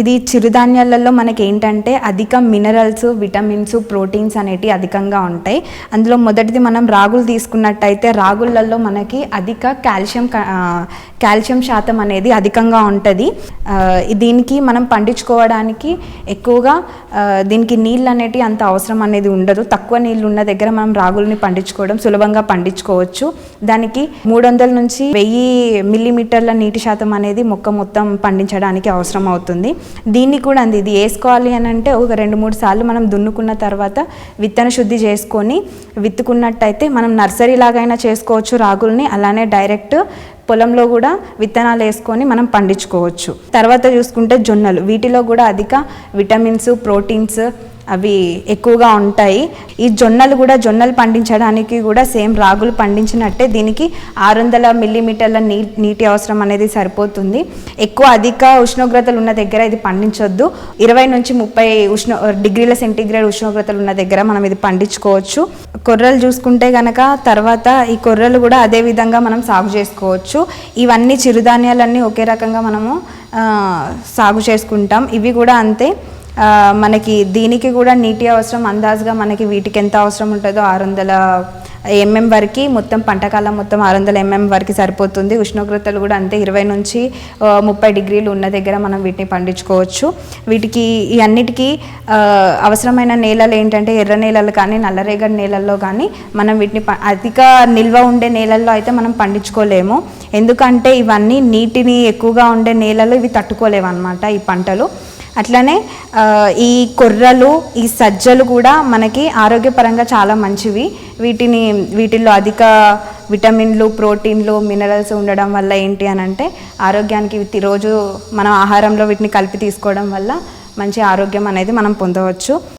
ఇది చిరుధాన్యాలలో మనకి ఏంటంటే అధిక మినరల్స్ విటమిన్స్ ప్రోటీన్స్ అనేటివి అధికంగా ఉంటాయి. అందులో మొదటిది మనం రాగులు తీసుకున్నట్టయితే రాగులలో మనకి అధిక కాల్షియం కాల్షియం శాతం అనేది అధికంగా ఉంటుంది. దీనికి మనం పండించుకోవడానికి ఎక్కువగా దీనికి నీళ్ళు అనేటివి అంత అవసరం అనేది ఉండదు. తక్కువ నీళ్ళు ఉన్న దగ్గర మనం రాగుల్ని పండించుకోవడం సులభంగా పండించుకోవచ్చు. దానికి మూడు వందల నుంచి వెయ్యి మిల్లీమీటర్ల నీటి శాతం అనేది మొక్క మొత్తం పండించడానికి అవసరం అవుతుంది దీన్ని కూడా అంది. ఇది వేసుకోవాలి అని అంటే ఒక రెండు మూడు సార్లు మనం దున్నుకున్న తర్వాత విత్తన శుద్ధి చేసుకొని విత్తుకున్నట్టయితే మనం నర్సరీ లాగైనా చేసుకోవచ్చు రాగుల్ని. అలానే డైరెక్ట్ పొలంలో కూడా విత్తనాలు వేసుకొని మనం పండించుకోవచ్చు. తర్వాత చూసుకుంటే జొన్నలు. వీటిలో కూడా అధిక విటమిన్స్ ప్రోటీన్స్ అవి ఎక్కువగా ఉంటాయి. ఈ జొన్నలు కూడా జొన్నలు పండించడానికి కూడా సేమ్ రాగులు పండించినట్టే దీనికి ఆరు వందల మిల్లీమీటర్ల నీ నీటి అవసరం అనేది సరిపోతుంది. ఎక్కువ అధిక ఉష్ణోగ్రతలు ఉన్న దగ్గర ఇది పండించొద్దు. ఇరవై నుంచి ముప్పై ఉష్ణ డిగ్రీల సెంటీగ్రేడ్ ఉష్ణోగ్రతలు ఉన్న దగ్గర మనం ఇది పండించుకోవచ్చు. కొర్రలు చూసుకుంటే గనక తర్వాత ఈ కొర్రలు కూడా అదే విధంగా మనం సాగు చేసుకోవచ్చు. ఇవన్నీ చిరుధాన్యాలన్నీ ఒకే రకంగా మనము సాగు చేసుకుంటాం. ఇవి కూడా అంతే. మనకి దీనికి కూడా నీటి అవసరం అందాజుగా మనకి వీటికి ఎంత అవసరం ఉంటుందో ఆరు వందల ఎంఎం వరకు మొత్తం పంటకాలం మొత్తం ఆరు వందల ఎంఎం వరకు సరిపోతుంది. ఉష్ణోగ్రతలు కూడా అంతే. ఇరవై నుంచి ముప్పై డిగ్రీలు ఉన్న దగ్గర మనం వీటిని పండించుకోవచ్చు. వీటికి ఈ అన్నిటికీ అవసరమైన నేలలు ఏంటంటే ఎర్ర నేలలు కానీ నల్లరేగడి నేలల్లో కానీ మనం వీటిని ప- అధిక నిల్వ ఉండే నేలల్లో అయితే మనం పండించుకోలేము. ఎందుకంటే ఇవన్నీ నీటిని ఎక్కువగా ఉండే నేలలు ఇవి తట్టుకోలేవు అనమాట ఈ పంటలు. అట్లనే ఈ కొర్రలు ఈ సజ్జలు కూడా మనకి ఆరోగ్యపరంగా చాలా మంచివి. వీటిని వీటిల్లో అధిక విటమిన్లు ప్రోటీన్లు మినరల్స్ ఉండడం వల్ల ఏంటి అని అంటే ఆరోగ్యానికి రోజు మనం ఆహారంలో వీటిని కలిపి తీసుకోవడం వల్ల మంచి ఆరోగ్యం అనేది మనం పొందవచ్చు.